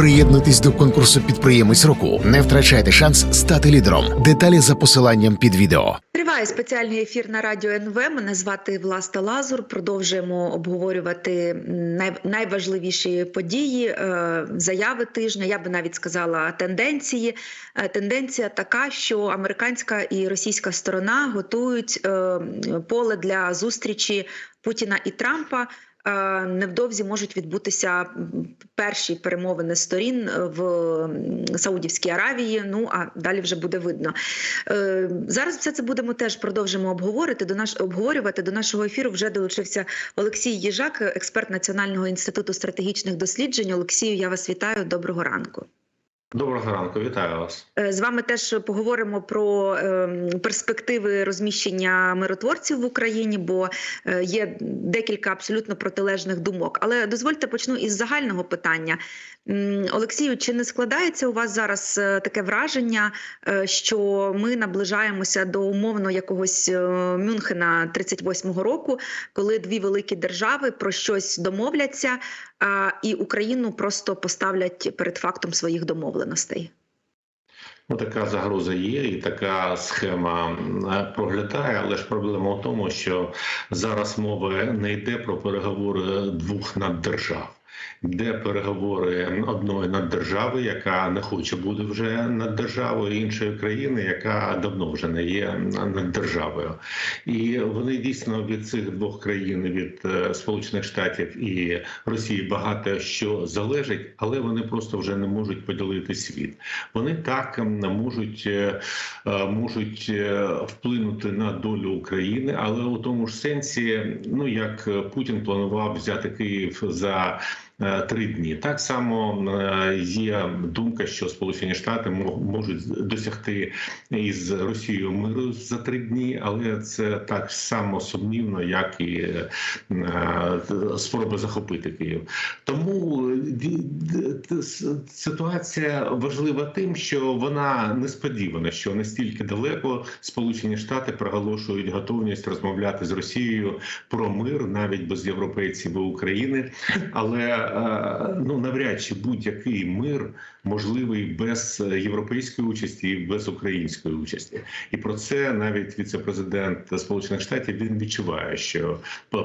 Приєднуйтесь до конкурсу підприємець року. Не втрачайте шанс стати лідером. Деталі за посиланням під відео. Триває спеціальний ефір на радіо НВ. Мене звати Власта Лазур. Продовжуємо обговорювати най- найважливіші події, е, заяви тижня. Я би навіть сказала тенденції. Е, Тенденція така, що американська і російська сторона готують е, поле для зустрічі Путіна і Трампа. Е, Невдовзі можуть відбутися перші перемовини сторін е, в Саудівській Аравії. Ну а далі вже буде видно. Е, Зараз все це будемо теж продовжимо обговорити. До наш обговорювати до нашого ефіру вже долучився Олексій Єжак, експерт Національного інституту стратегічних досліджень. Олексію, я вас вітаю. Доброго ранку. Доброго ранку, вітаю вас. Е, З вами теж поговоримо про ем, перспективи розміщення миротворців в Україні, бо е, є декілька абсолютно протилежних думок. Але дозвольте почну із загального питання. Олексію, чи не складається у вас зараз е, таке враження, е, що ми наближаємося до умовно якогось е, Мюнхена 38-го року, коли дві великі держави про щось домовляться, і Україну просто поставлять перед фактом своїх домовленостей? Ну, така загроза є, і така схема проглядає, але ж проблема в тому, що зараз мова не йде про переговори двох наддержав. Йде переговори одної наддержави, яка не хоче бути вже наддержавою, іншої країни, яка давно вже не є наддержавою. І вони дійсно від цих двох країн, від е, Сполучених Штатів і Росії, багато що залежить, але вони просто вже не можуть поділити світ. Вони так можуть, е, е, можуть вплинути на долю України, але у тому ж сенсі, ну як Путін планував взяти Київ за. Е, Три дні так само е, є думка, що Сполучені Штати можуть досягти із Росією миру за три дні, але це так само сумнівно, як і е, спроба захопити Київ. Тому ситуація важлива тим, що вона несподівана, що настільки далеко Сполучені Штати проголошують готовність розмовляти з Росією про мир навіть без європейців і України. Але ну навряд чи будь-який мир можливий без європейської участі і без української участі. І про це навіть віце-президент Сполучених Штатів він відчуває, що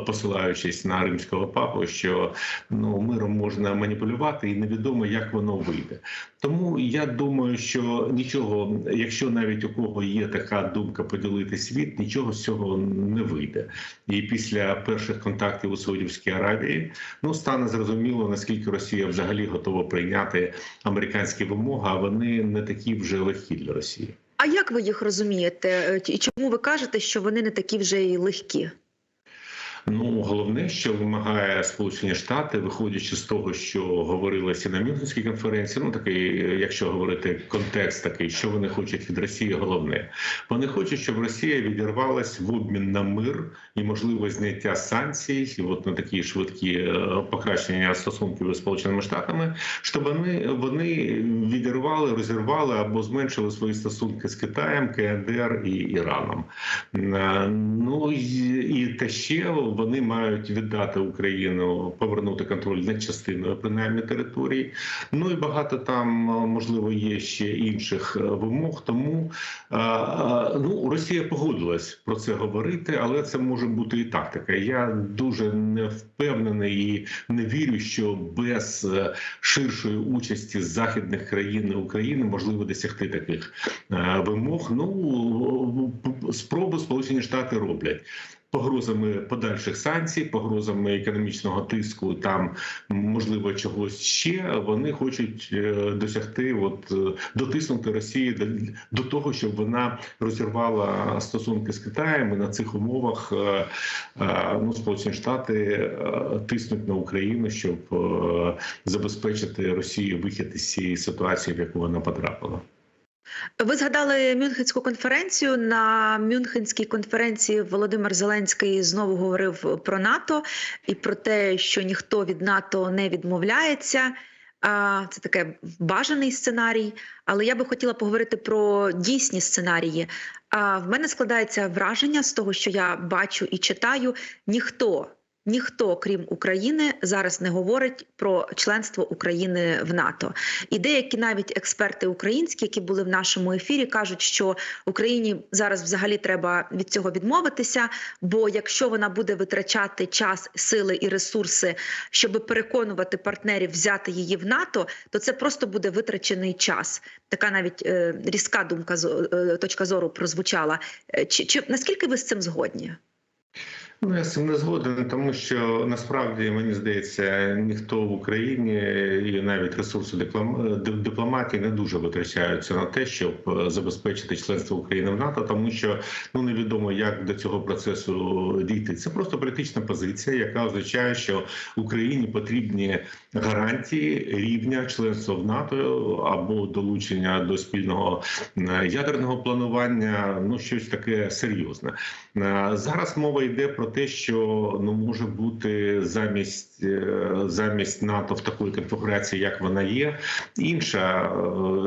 посилаючись на римського папу, що ну миром можна маніпулювати, і невідомо як воно вийде. Тому я думаю, що нічого, якщо навіть у кого є така думка поділити світ, нічого з цього не вийде. І після перших контактів у Саудівській Аравії ну стане зрозуміло наскільки Росія взагалі готова прийняти американські вимоги, а вони не такі вже легкі для Росії. А як ви їх розумієте? І чому ви кажете, що вони не такі вже й легкі? Ну головне, що вимагає Сполучені Штати, виходячи з того, що говорилося на Мюнхенській конференції. Ну такий, якщо говорити контекст такий, що вони хочуть від Росії, головне вони хочуть, щоб Росія відірвалась в обмін на мир і можливо зняття санкцій, і от на такі швидкі е, покращення стосунків із Сполученими Штатами, щоб вони вони відірвали, розірвали або зменшили свої стосунки з Китаєм, КНДР і Іраном. Е, Ну і, те ще вони мають віддати Україну, повернути контроль над частиною принаймні території. Ну і багато там е, можливо є ще інших вимог. Тому ну Росія погодилась про це говорити, але це може бути і тактика. Я дуже не впевнений і не вірю, що без е, ширшої участі західних країн України можливо досягти таких е, вимог. Ну спроби Сполучені Штати роблять. Погрозами подальших санкцій, погрозами економічного тиску, там можливо чогось ще. Вони хочуть е, досягти, от е, дотиснути Росію до, того, щоб вона розірвала стосунки з Китаєм. І на цих умовах е, ну, Сполучені Штати тиснуть на Україну, щоб забезпечити Росію вихід із цієї ситуації, в яку вона потрапила. Ви згадали Мюнхенську конференцію. На Мюнхенській конференції Володимир Зеленський знову говорив про НАТО і про те, що ніхто від НАТО не відмовляється. Це таке бажаний сценарій, але я би хотіла поговорити про дійсні сценарії. В мене складається враження з того, що я бачу і читаю, ніхто ніхто, крім України, зараз не говорить про членство України в НАТО. І деякі навіть експерти українські, які були в нашому ефірі, кажуть, що Україні зараз взагалі треба від цього відмовитися. Бо якщо вона буде витрачати час, сили і ресурси, щоб переконувати партнерів взяти її в НАТО, то це просто буде витрачений час. Така навіть е, різка думка е, точка зору прозвучала. Е, Чи, чи наскільки ви з цим згодні? Ну, я з цим не згоден, тому що насправді мені здається, ніхто в Україні і навіть ресурси диплом... дипломатії не дуже витрачаються на те, щоб е, забезпечити членство України в НАТО, тому що ну невідомо, як до цього процесу дійти. Це просто політична позиція, яка означає, що Україні потрібні гарантії рівня членства в НАТО або долучення до спільного е, ядерного планування. Ну щось таке серйозне. Е, Зараз мова йде про те, що ну може бути замість е, замість НАТО в такої конфігурації, як вона є, інша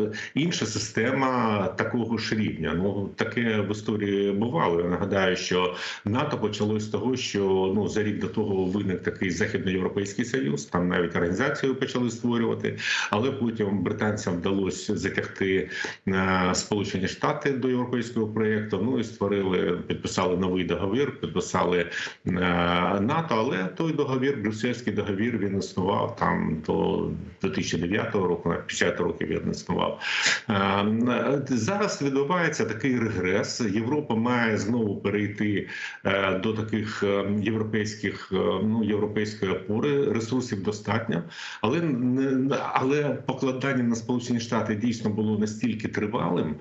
е, інша система такого ж рівня. Ну таке в історії бувало. Я нагадаю, що НАТО почалось з того, що ну за рік до того виник такий західноєвропейський союз. Там навіть організацію почали створювати, але потім британцям вдалося затягти е, Сполучені Штати до європейського проєкту. Ну і створили, підписали новий договір, підписали НАТО. Але той договір, брюссельський договір, він існував там до 2009 року, на 50 років він існував. Е, Зараз відбувається такий регрес. Європа має знову перейти е, до таких е, європейських, е, ну європейської опори. Ресурсів достатньо, але але покладання на Сполучені Штати дійсно було настільки тривалим.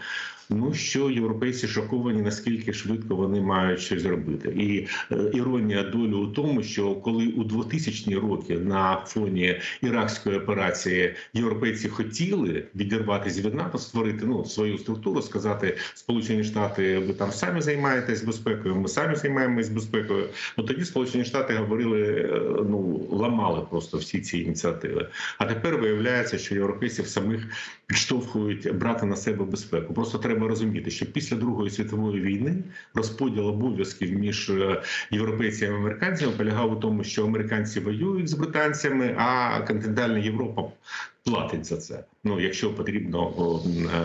Ну що європейці шоковані, наскільки швидко вони мають щось зробити, і е, іронія долі у тому, що коли у 2000-ні роки на фоні іракської операції європейці хотіли відірватися від НАТО, створити ну свою структуру, сказати Сполучені Штати, ви там самі займаєтесь безпекою, ми самі займаємось безпекою. Ну тоді Сполучені Штати говорили, е, ну ламали просто всі ці ініціативи. А тепер виявляється, що європейців самих підштовхують брати на себе безпеку. Просто треба розуміти, що після Другої світової війни розподіл обов'язків між е, європейцями і американцями полягав у тому, що американці воюють з британцями, а континентальна Європа платить за це. Ну якщо потрібно,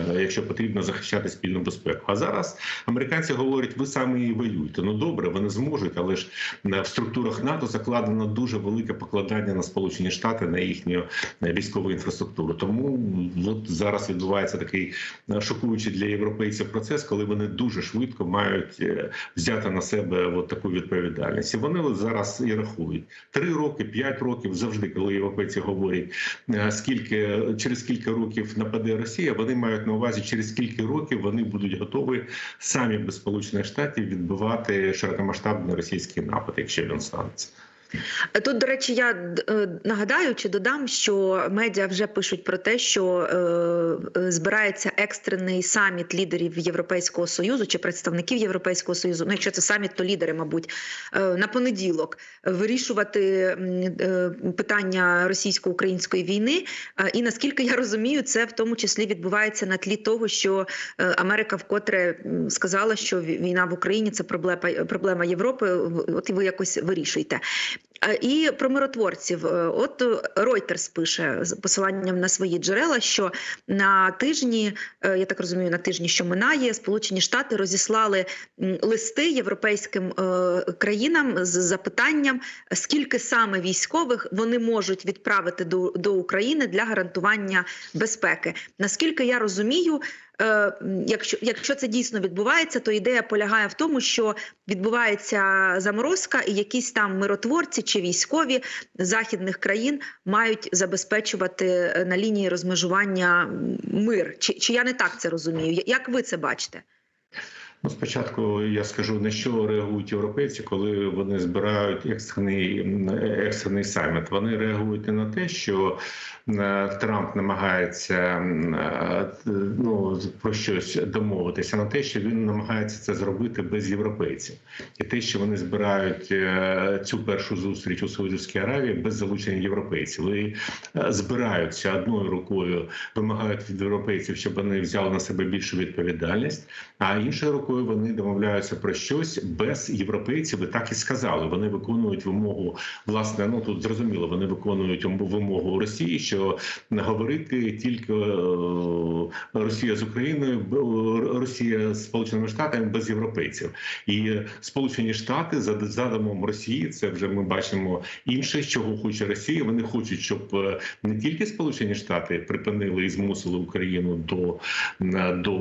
е, якщо потрібно захищати спільну безпеку. А зараз американці говорять, ви самі і воюєте. Ну добре, вони зможуть, але ж е, в структурах НАТО закладено дуже велике покладання на Сполучені Штати на їхню е, військову інфраструктуру. Тому от зараз відбувається такий шокуючий для європейців процес, коли вони дуже швидко мають взяти на себе от таку відповідальність. І вони зараз і рахують три роки, п'ять років завжди, коли європейці говорять, е, скільки через кілька років нападе Росія, вони мають на увазі, через скільки років вони будуть готові самі без сполучених штатів відбивати широкомасштабний російський напад, якщо він станеться. Тут, до речі, я е, нагадаю чи додам, що медіа вже пишуть про те, що е, е, збирається екстрений саміт лідерів Європейського союзу чи представників Європейського союзу. Ну, якщо це саміт, то лідери, мабуть, е, на понеділок вирішувати е, питання російсько-української війни. Е, і наскільки я розумію, це в тому числі відбувається на тлі того, що е, Америка вкотре сказала, що війна в Україні це проблема проблема Європи. От і ви якось вирішуєте. Е, І про миротворців, Е, от Reuters пише з посиланням на свої джерела, що на тижні, е, я так розумію, на тижні, що минає, Сполучені Штати розіслали листи європейським е, країнам з запитанням, скільки саме військових вони можуть відправити до, до України для гарантування безпеки. Наскільки я розумію, е, якщо, якщо це дійсно відбувається, то ідея полягає в тому, що відбувається заморозка, і якісь там миротворці чи військові західних країн мають забезпечувати е, на лінії розмежування мир. Чи, чи я не так це розумію? Як ви це бачите? Ну, спочатку я скажу на що реагують європейці, коли вони збирають екстрений екстрений саміт. Вони реагують не на те, що Трамп намагається е, ну про щось домовитися, а на те, що він намагається це зробити без європейців, і те, що вони збирають е, цю першу зустріч у Саудівській Аравії без залучення європейців. Вони е, збираються одною рукою, вимагають від європейців, щоб вони взяли на себе більшу відповідальність, а іншою рукою якою вони домовляються про щось без європейців. Ви так і сказали. Вони виконують вимогу власне. Ну тут зрозуміло, вони виконують вимогу Росії, що говорити тільки е, Росія з Україною, б- Росія з Сполученими Штатами без європейців. І Сполучені Штати за задумом Росії, це вже ми бачимо інше, чого хоче Росія. Вони хочуть, щоб е, не тільки Сполучені Штати припинили і змусили Україну до, е, до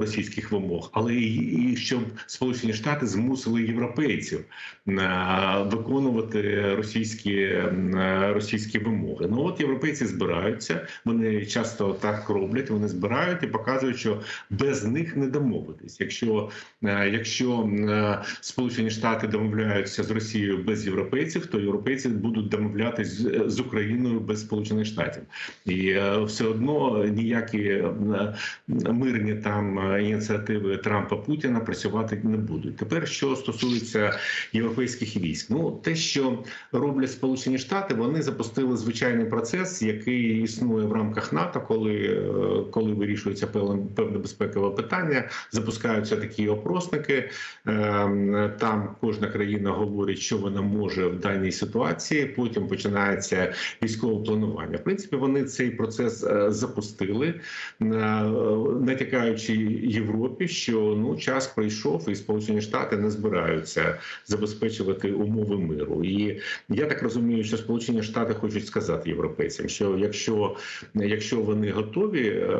російських вимог, але і, і щоб Сполучені Штати змусили європейців е, виконувати російські, е, російські вимоги. Ну от європейці збираються. Вони часто так роблять. Вони збирають і показують, що без них не домовитись. Якщо е, якщо Сполучені Штати домовляються з Росією без європейців, то європейці будуть домовлятись з, Україною без Сполучених Штатів, і все одно ніякі мирні там ініціативи Трампа Путіна працювати не будуть. Тепер що стосується європейських військ, ну те, що роблять Сполучені Штати, вони запустили звичайний процес, який існує в рамках НАТО, коли, е, коли вирішується певне безпекове питання, запускаються такі опросники. Е, Там кожна країна говорить, що вона може в даній ситуації. Потім починається військове планування. В принципі, вони цей процес е, запустили, натякаючи Європі, що ну час прийшов, і Сполучені Штати не збираються забезпечувати умови миру. І я так розумію, що Сполучені Штати хочуть сказати європейцям, що якщо, якщо вони готові е,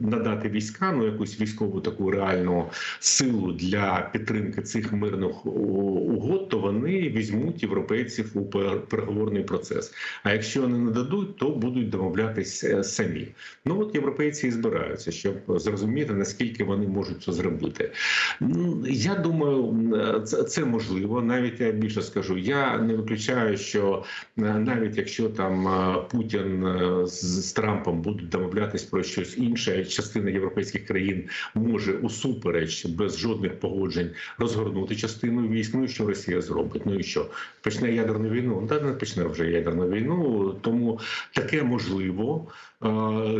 надати війська, ну якусь військову таку реальну силу для підтримки цих мирних угод, то вони візьмуть європейців у переговорний процес. А якщо не нададуть, то будуть домовлятись е, самі. Ну от європейці і збираються, щоб зрозуміти наскільки вони можуть це зробити. Ну, Я думаю, це, це можливо. Навіть я більше скажу. Я не виключаю, що е, навіть якщо там е, Путін е, з, з Трампом будуть домовлятись про щось інше, частина європейських країн може усупереч без жодних погоджень розгорнути частину військ. Ну і що Росія зробить? Ну і що почне ядерну війну? Ну, Та не почне вже ядерну війну, тому таке можливо.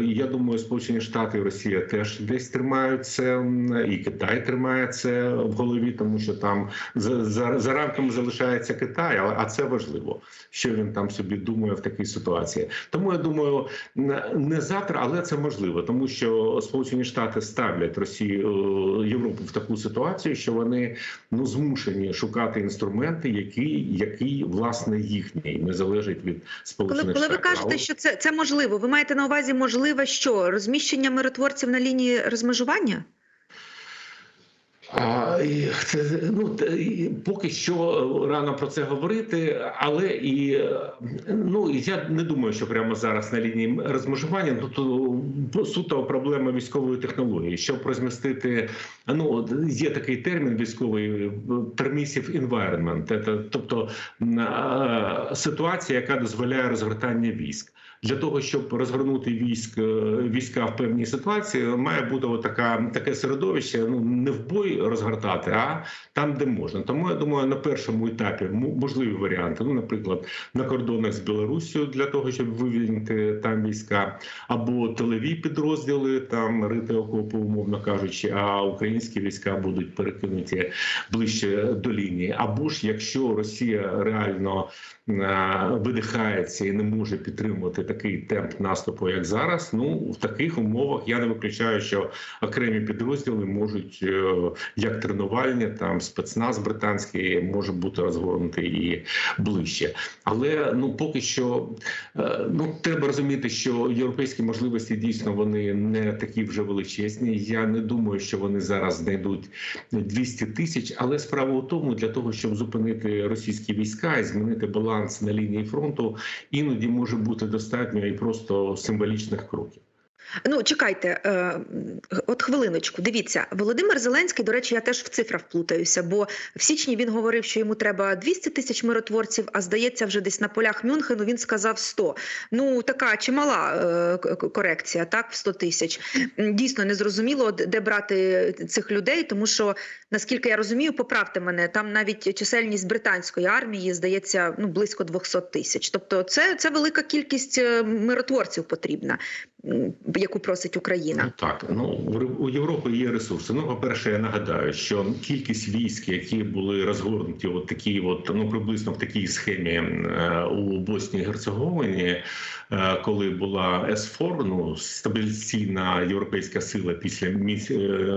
Я думаю, Сполучені Штати і Росія теж десь тримають це, м, і Китай тримає це в голові, тому що там за, за, за рамками залишається Китай, але а це важливо, що він там собі думає в такій ситуації. Тому я думаю, не завтра, але це можливо, тому що Сполучені Штати ставлять Росію е, Європу в таку ситуацію, що вони ну змушені шукати інструменти, які, які власне їхні, не залежать від Коли, сполучених коли ви кажете, що це, це можливо, ви маєте на увазі можливе що? Розміщення миротворців на лінії розмежування? А, це, ну, поки що рано про це говорити, але і ну я не думаю, що прямо зараз на лінії розмежування тут е, суто проблема військової технології. Щоб розмістити, ну є такий термін військовий е, permissive environment, Це, тобто ситуація, яка дозволяє розгортання військ. Для того щоб розгорнути військ е, війська в певній ситуації, має бути така таке середовище. Ну не в бой розгортати, а там, де можна. Тому я думаю, на першому етапі можливі варіанти. Ну, наприклад, на кордонах з Білорусією для того, щоб вивільнити там війська, або тилові підрозділи, там рити окопи, умовно кажучи, а українські війська будуть перекинуті ближче до лінії. Або ж якщо Росія реально видихається і не може підтримувати такий темп наступу, як зараз. Ну в таких умовах я не виключаю, що окремі підрозділи можуть, е, як тренувальні, там спецназ британський може бути розгорнутий і ближче. Але ну поки що е, ну треба розуміти, що європейські можливості дійсно вони не такі вже величезні. Я не думаю, що вони зараз знайдуть 200 тисяч. Але справа у тому, для того, щоб зупинити російські війська і змінити баланс на лінії фронту, іноді може бути достатньо і просто символічних кроків. Ну, чекайте, е, от хвилиночку. Дивіться, Володимир Зеленський, до речі, я теж в цифрах плутаюся, бо в січні він говорив, що йому треба 200 тисяч миротворців, а здається, вже десь на полях Мюнхену він сказав 100. Ну, така чимала е, корекція, так, в 100 тисяч. Дійсно, незрозуміло, д- де брати цих людей, тому що, наскільки я розумію, поправте мене, там навіть чисельність британської армії, здається, ну, близько 200 тисяч. Тобто це, це велика кількість е, миротворців потрібна. Яку просить Україна? Ну, так, ну у- Європи є ресурси. Ну, по-перше, я нагадаю, що кількість військ, які були розгорнуті, от такі, от ну приблизно в такій схемі е, у Боснії і Герцеговині, е, коли була СФОР, ну стабілізаційна європейська сила після е,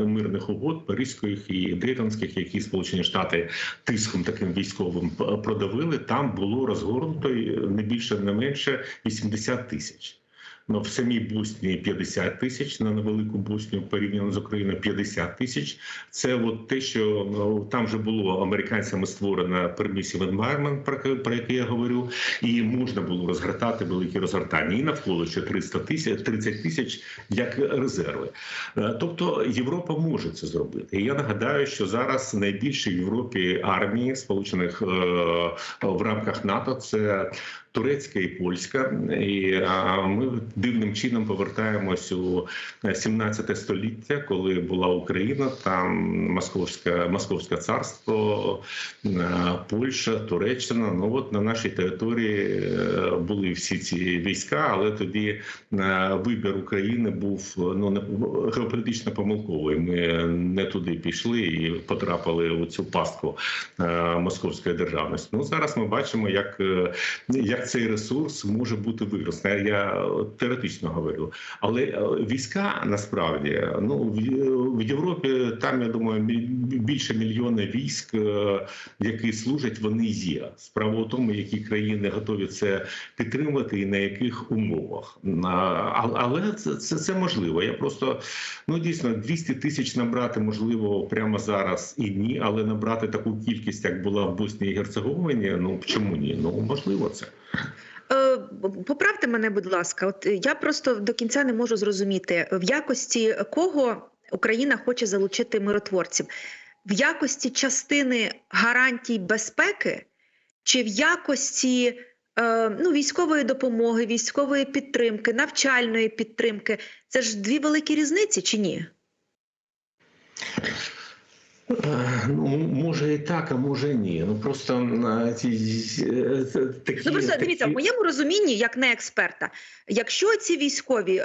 мирних угод, Паризьких і Дейтонських, які Сполучені Штати тиском таким військовим продавили, там було розгорнуто не більше, не менше 80 тисяч. Ну, в самій Боснії 50 тисяч на невелику Боснію порівняно з Україною 50 тисяч. Це от те, що ну, там вже було американцями створено permissive environment, про, про яке я говорю, і можна було розгортати великі розгортання. І навколо ще 300 тисяч, 30 тисяч як резерви. Е, Тобто Європа може це зробити. І я нагадаю, що зараз найбільші в Європі армії, сполучених е, в рамках НАТО, це турецька і польська, і ми дивним чином повертаємось у 17 століття, коли була Україна, там Московське Московське царство, е, Польща, Туреччина. Ну от на нашій території е, були всі ці війська, але тоді е, вибір України був ну геополітично помилковий. Ми не туди пішли і потрапили у цю пастку е, московської державності. Ну зараз ми бачимо, як, е, цей ресурс може бути використаний. Я теоретично говорю, але е, війська насправді ну в, в Європі там я думаю більше мільйона військ, е, які служать, вони є. Справа у тому, які країни готові це підтримувати і на яких умовах. Але це, це, це можливо. Я просто ну дійсно 200 тисяч набрати можливо прямо зараз і ні, але набрати таку кількість, як була в Боснії і Герцеговині. Ну чому ні? Ну можливо, це. Е, Поправте мене, будь ласка, от я просто до кінця не можу зрозуміти, в якості кого Україна хоче залучити миротворців, в якості частини гарантій безпеки чи в якості е, ну, військової допомоги, військової підтримки, навчальної підтримки. Це ж дві великі різниці, чи ні? Е, Ну, може і так, а може ні. Ну просто е, ці е, такі Ну просто дивіться, в моєму розумінні, як не експерта, якщо ці військові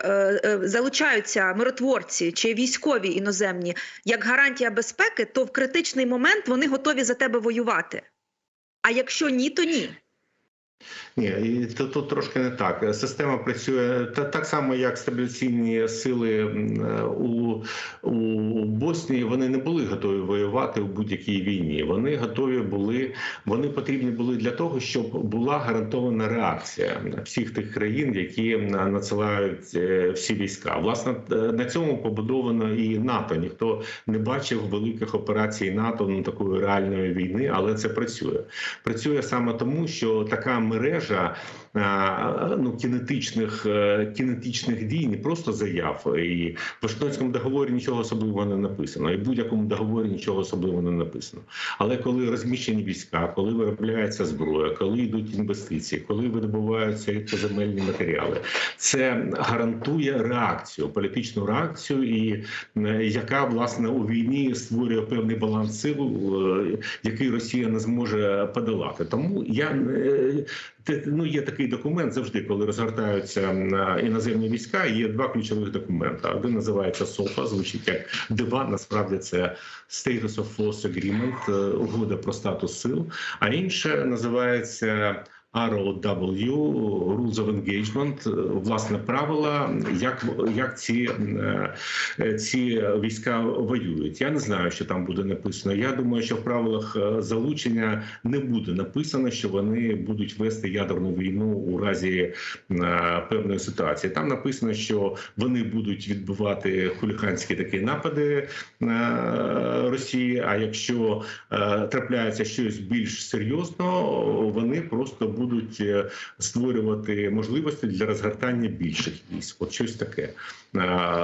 залучаються миротворці чи військові іноземні як гарантія безпеки, то в критичний момент вони готові за тебе воювати. А якщо ні, то ні. Ні, і тут, трошки не так. Система працює та так само, як стабіляційні сили у, у Боснії. Вони не були готові воювати у будь-якій війні. Вони готові були, вони потрібні були для того, щоб була гарантована реакція всіх тих країн, які на- надсилають е, всі війська. Власне, е, на цьому побудовано і НАТО. Ніхто не бачив великих операцій НАТО ну, такої реальної війни, але це працює. Працює саме тому, що така мережа ну, кінетичних, е, кінетичних дій, не просто заяв. І в Вашингтонському договорі нічого особливого не написано, і в будь-якому договорі нічого особливого не написано. Але коли розміщені війська, коли виробляється зброя, коли йдуть інвестиції, коли видобуваються рідкоземельні матеріали, це гарантує реакцію, політичну реакцію, і е, яка власне у війні створює певний баланс сил, е, який Росія не зможе подолати. Тому я е, ну є такий документ завжди, коли розгортаються м, іноземні війська. Є два ключових документи. Один називається СОФА, звучить як диван. Насправді це Status of Force Agreement, е, угода про статус сил. А інше називається. ROW, Rules of Engagement, власне правила, як, як ці, е, ці війська воюють. Я не знаю, що там буде написано. Я думаю, що в правилах е, залучення не буде написано, що вони будуть вести ядерну війну у разі е, певної ситуації. Там написано, що вони будуть відбивати хуліганські такі напади на Росії. А якщо трапляється щось більш серйозно, вони просто будуть е, створювати можливості для розгортання більших військ. От щось таке.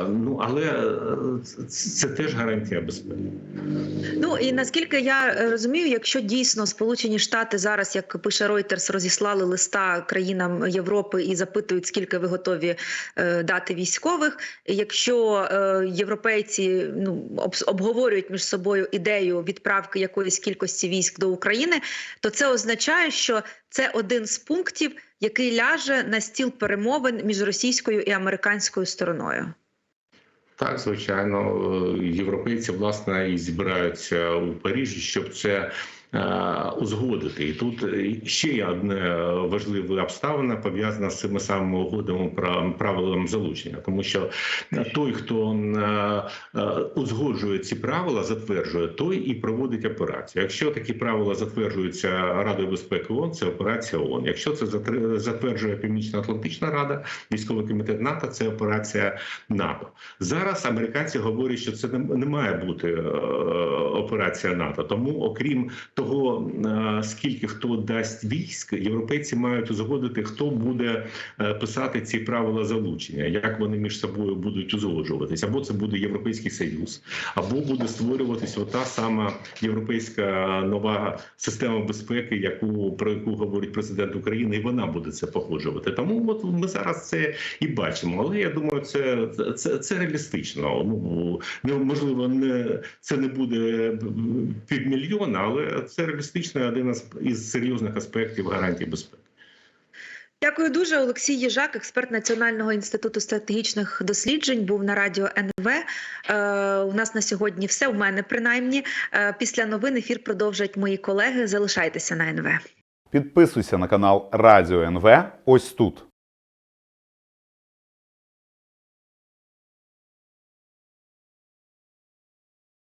Ну але е, це- теж гарантія безпеки. Ну і наскільки я е, розумію, якщо дійсно Сполучені Штати зараз, як пише Reuters, розіслали листа країнам Європи і запитують, скільки ви готові дати військових. Якщо європейці ну обговорюють між собою ідею відправки якоїсь кількості військ до України, то це означає, що це один з пунктів, який ляже на стіл перемовин між російською і американською стороною? Так, звичайно, е, європейці власне і збираються у Парижі, щоб це узгодити. І тут е, ще є одне важливе обставина пов'язана з цими самими угодами про правилам залучення, тому що той, хто е, е, узгоджує ці правила, затверджує той і проводить операцію. Якщо такі правила затверджуються Радою безпеки ООН, це операція ООН. Якщо це затверджує Північно-Атлантична Рада, військовий комітет НАТО, це операція НАТО. Зараз американці говорять, що це не, має бути е, операція НАТО. Тому, окрім того, е, скільки хто дасть військ, європейці мають узгодити, хто буде е, писати ці правила залучення, як вони між собою будуть узгоджуватись. Або це буде Європейський Союз, або буде створюватись ота сама європейська нова система безпеки, яку про яку говорить президент України, і вона буде це погоджувати. Тому от ми зараз це і бачимо. Але я думаю, це це, це реалістично. Ну не можливо, не це не буде півмільйона, але це реалістично один із- серйозних аспектів гарантії безпеки. Дякую дуже. Олексій Їжак, експерт Національного інституту стратегічних досліджень, був на радіо НВ. Е, у нас на сьогодні все. У мене принаймні. Е, після новин ефір продовжать мої колеги. Залишайтеся на НВ. Підписуйся на канал Радіо НВ ось тут.